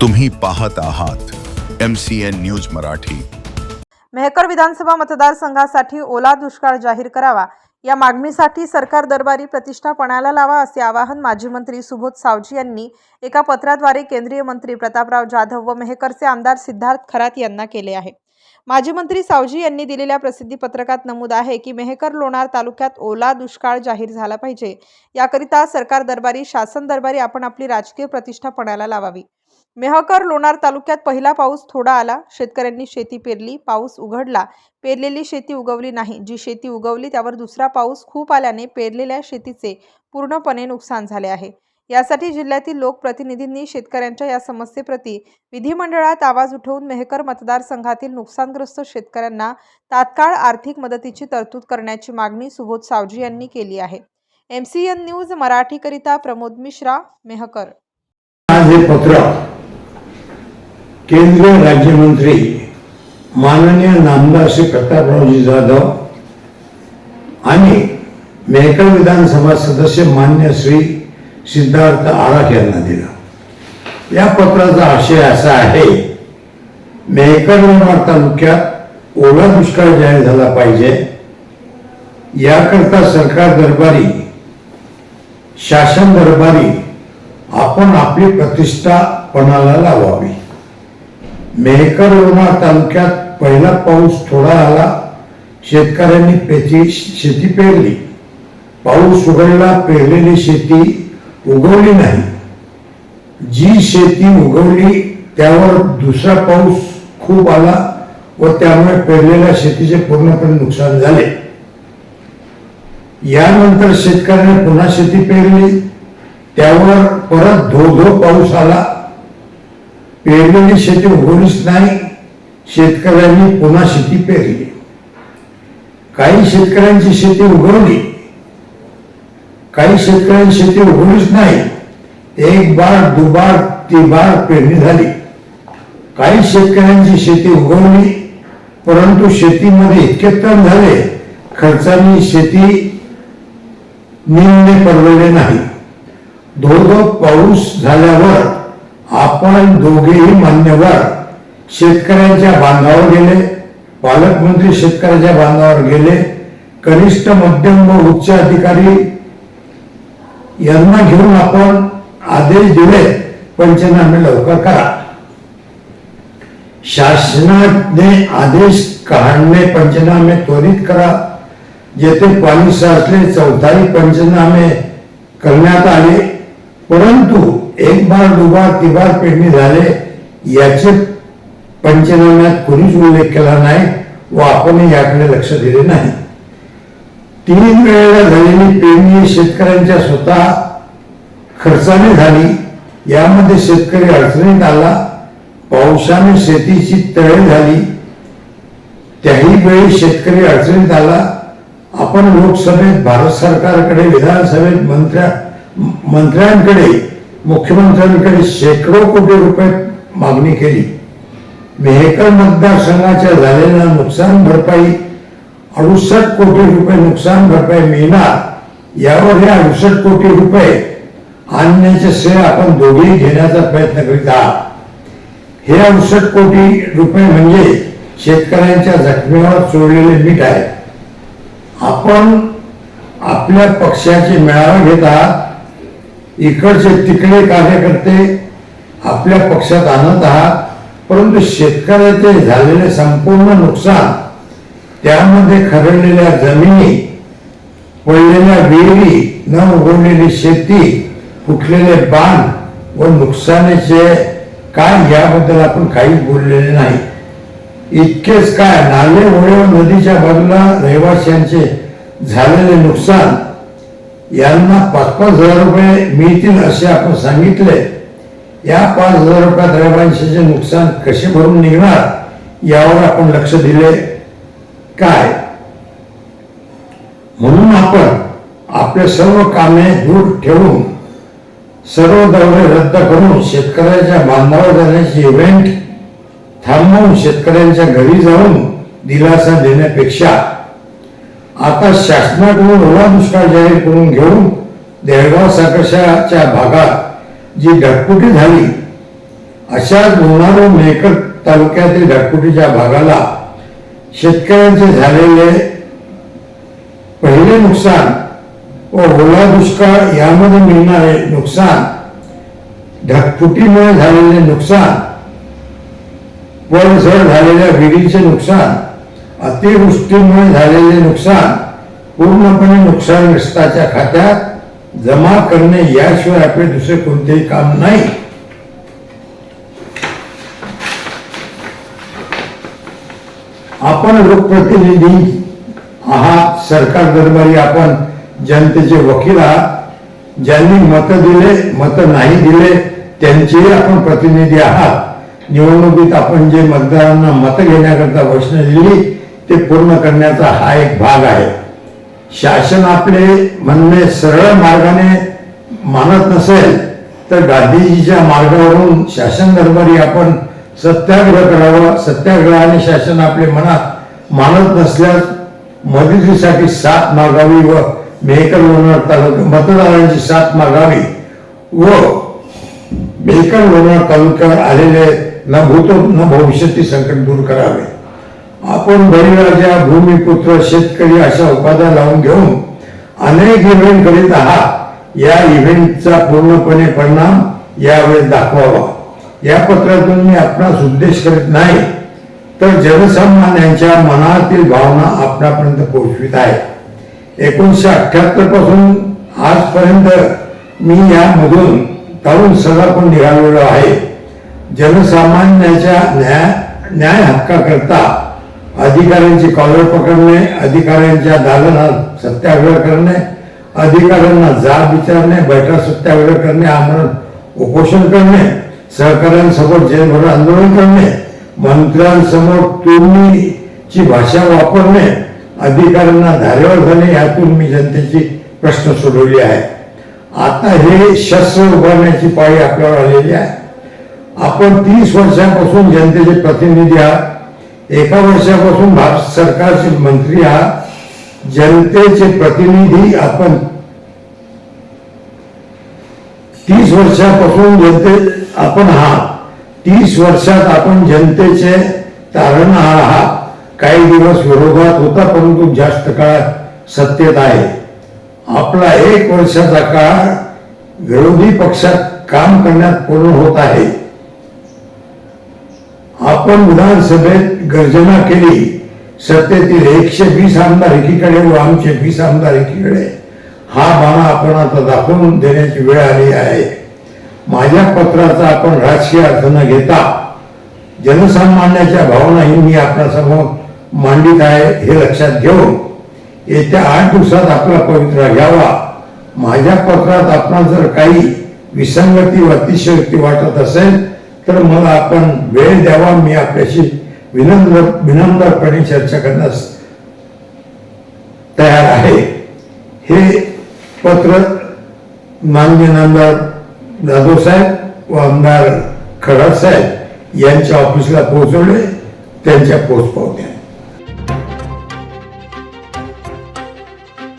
तुम्ही पाहत आहात M C N news Marathi. Mehkar विधानसभा मतदारसंघासाठी ओला दुष्काळ जाहीर करावा. या मागणीसाठी सरकार दरबारी प्रतिष्ठापणाला लावा असे आवाहन माजी मंत्री सुबोध सावजी यांनी एका पत्राद्वारे केंद्रीय मंत्री प्रतापराव जाधव व मेहकरचे आमदार सिद्धार्थ खरात यांना केले आहे. माजी मंत्री सावजी यांनी दिलेल्या प्रसिद्धी पत्रकात नमूद आहे की मेहकर लोणार तालुक्यात ओला दुष्काळ जाहीर झाला पाहिजे. याकरिता सरकार दरबारी शासन दरबारी आपण आपली राजकीय प्रतिष्ठा पणाला लावावी. मेहकर लोणार तालुक्यात पहिला पाऊस थोडा आला. शेतकऱ्यांनी शेती पेरली. पाऊस उघडला. पेरलेली शेती उगवली नाही. जी शेती उगवली त्यावर दुसरा पाऊस खूप आल्याने पेरलेल्या शेतीचे पूर्णपणे नुकसान झाले आहे. यासाठी जिल्ह्यातील लोकप्रतिनिधींनी शेतकऱ्यांच्या या समस्येप्रती विधिमंडळात आवाज उठवून मेहकर मतदारसंघातील नुकसानग्रस्त शेतकऱ्यांना तात्काळ आर्थिक मदतीची तरतूद करण्याची मागणी सुबोध सावजी यांनी केली आहे. एम सी एन न्यूज मराठीकरिता प्रमोद मिश्रा मेहकर. आज हे पत्र केंद्रीय राज्यमंत्री माननीय नामदार प्रतापरावजी जाधव आणि मेहकर विधानसभा सदस्य मान्य श्री सिद्धार्थ आराख यांना दिला. या पत्राचा आशय असा आहे मेहकर तालुक्यात ओला दुष्काळ जाहीर झाला पाहिजे. याकरता सरकार दरबारी शासन दरबारी आपण आपली प्रतिष्ठा पणाला लावावी. मेहकर लोणार तालुक्यात पहिला पाऊस थोडा आला शेतकऱ्यांनी पेची शेती पेरली. पाऊस उघडला पेरलेली शेती उगवली नाही. जी शेती उगवली त्यावर दुसरा पाऊस खूप आला व त्यामुळे पेरलेल्या शेतीचे पूर्णपणे नुकसान झाले. यानंतर शेतकऱ्याने पुन्हा शेती पेरली. त्यावर परत धो धो पाऊस आला. पेरलेली शेती उगवलीच नाही. शेतकऱ्यांनी पुन्हा शेती पेरली. काही शेतकऱ्यांची शेती उगवली. काही शेतकऱ्यांची शेती उगवलीच नाही. एक बार दुबार तिबार पेरणी झाली. काही शेतकऱ्यांची शेती उगवली परंतु शेतीमध्ये इतके तण झाले खर्चाने शेती निम्ने परवडले नाही. धो धो पाऊस झाल्यावर आपण दोघेही मान्यवर शेतकऱ्यांच्या बांधावर गेले पालकमंत्री शेतकऱ्याच्या बांधावर गेले कनिष्ठ मध्यम व उच्च अधिकारी यांना घेऊन आपण आदेश दिले पंचनामे लवकर करा. शासनाने आदेश काढणे पंचनामे त्वरित करा. जेथे पाणी साचले चौथाही पंचनामे करण्यात आले. परंतु एक बार दुबार तिबार पेरणी झाले याचे पंचनाम्यात कोणीच उल्लेख केला नाही व आपण याकडे लक्ष दिले नाही. तीन वेळेला झालेली पेरणी शेतकऱ्यांच्या स्वतः खर्चाने झाली. यामध्ये शेतकरी अडचणीत आला. पावसाने शेतीची तळे झाली. त्याही वेळी शेतकरी अडचणीत आला. आपण लोकसभेत भारत सरकारकडे विधानसभेत मंत्र्या मंत्र्यांकडे मुख्यमंत्र्यांकडे शेकडो कोटी रुपये मागणी केली. मेहकर मतदारसंघाच्या झालेल्या नुकसान भरपाई अडुसष्ट कोटी रुपये नुकसान भरपाई मिळणार यावर हे अडुसष्ट कोटी रुपये आणण्याचे श्रेय आपण दोघेही घेण्याचा प्रयत्न करीत आहात. हे अडुसष्ट कोटी रुपये म्हणजे शेतकऱ्यांच्या जखमीवर चोरलेले मीठ आहे. आपण आपल्या पक्षाचे मेळावे घेत आहात. इकडचे तिकडे कार्यकर्ते आपल्या पक्षात आणत आहात. परंतु शेतकऱ्याचे झालेले संपूर्ण नुकसान त्यामध्ये खरडलेल्या जमिनी पडलेल्या विहिरी न उघडलेली शेती फुटलेले बांध व नुकसानीचे काय याबद्दल आपण काहीच बोललेले नाही. इतकेच काय नाले ओढे व नदीच्या बाजूला रहिवाशांचे झालेले नुकसान यांना पाच पाच हजार रुपये मिळतील असे आपण सांगितले. या पाच हजार रुपयात रहिवाशांचे नुकसान कसे भरून निघणार यावर आपण लक्ष दिले. काय? म्हणून आपण आपले सर्व कामे दूर ठेवून सर्व दौरे रद्द करून शेतकऱ्याच्या बांधावर जाण्याचे इव्हेंट थांबवून शेतकऱ्यांच्या घरी जाऊन दिलासा देण्यापेक्षा आता शासनाकडून ओला दुष्काळ जाहीर करून घेऊन देळगाव साकशाच्या भागात जी ढकपुटी झाली अशा लोणार मेकर तालुक्यातील ढकपुटीच्या भागाला शेतकऱ्यांचे झालेले पहिले नुकसान व ओला दुष्काळ यामध्ये मिळणारे नुकसान ढगफुटीमुळे झालेले नुकसान पडझड झालेल्या विहिरीचे नुकसान अतिवृष्टीमुळे झालेले नुकसान पूर्णपणे नुकसानग्रस्ताच्या खात्यात जमा करणे याशिवाय आपले दुसरे कोणतेही काम नाही. आपण लोकप्रतिनिधी आहात सरकार दरबारी आपण जनतेचे वकील आहात. ज्यांनी मत दिले मत नाही दिले त्यांचेही आपण प्रतिनिधी आहात. निवडणुकीत आपण जे मतदारांना मत घेण्याकरता घोषणा दिली ते पूर्ण करण्याचा हा एक भाग आहे. शासन आपले म्हणणे सरळ मार्गाने मानत नसेल तर गांधीजीच्या मार्गावरून शासन दरबारी आपण सत्याग्रह करावा. सत्याग्रहाने शासन आपले मनात मानत नसल्यास मदतीसाठी साथ मागावी व मेहकर लोणार तालुका मतदारांची साथ मागावी व मेहकर लोणार तालुक्यावर आलेले न भूत न भविष्यातील संकट दूर करावे. आपण बळीराजा भूमिपुत्र शेतकरी अशा उपाध्या लावून घेऊन अनेक इव्हेंट करीत आहात. या इव्हेंटचा पूर्णपणे परिणाम यावेळेस दाखवावा. या पत्रातून मी आपणास उद्देश करत नाही तर जनसामान्यांच्या मनातील भावना आपणापर्यंत पोहोचवित आहे एकोणीसशे अठ्याहत्तरपासून आजपर्यंत मी यामधून तरुण सदापण निघालेलो आहे. जनसामान्याच्या न्याय न्याय हक्काकरता अधिकाऱ्यांची कॉलर पकडणे अधिकाऱ्यांच्या दालनात सत्याग्रह करणे अधिकाऱ्यांना जाब विचारणे बैठक सत्याग्रह करणे आमरण उपोषण करणे सहकाऱ्यांसमोर जेलभर आंदोलन करणे मंत्र्यांसमोर तुर्मीची भाषा वापरणे अधिकाऱ्यांना धारेवर झाले यातून मी जनतेची प्रश्न सोडवली आहे. आता हे शस्त्र उभारण्याची पाळी आपल्यावर आलेली आहे. आपण तीस वर्षापासून जनतेचे प्रतिनिधी आहात. एका वर्षापासून भारत सरकारचे मंत्री आहात. जनतेचे प्रतिनिधी आपण तीस वर्षापासून जनते आपण आहात. तीस वर्षात आपण जनतेचे तारण आहात. काही दिवस विरोधात होता परंतु जास्त काळ सत्तेत आहे. आपला एक वर्षाचा काळ विरोधी पक्षात काम करण्यात पूर्ण होत आहे. आपण विधानसभेत गर्जना केली. सत्तेतील एकशे वीस आमदार एकीकडे व आमचे वीस आमदार एकीकडे. हा बाणा आपण आता दाखवून देण्याची वेळ आली आहे. माझ्या पत्राचा आपण राजकीय अर्थ न घेता. जनसामान्याच्या भावनाही मी आपल्यासमोर मांडित आहे हे लक्षात घेऊन. येत्या आठ दिवसात आपला पवित्रा घ्यावा. माझ्या पत्रात आपण जर काही विसंगती व अतिशयोक्ती वाटत असेल तर मला आपण वेळ द्यावा. मी आपल्याशी विनम्र विनम्रपणे चर्चा करण्यास तयार आहे. हे पत्र माननीय आमदार जाधव साहेब व आमदार खडा साहेब यांच्या ऑफिसला पोहोचवले त्यांच्या पोच पावत्या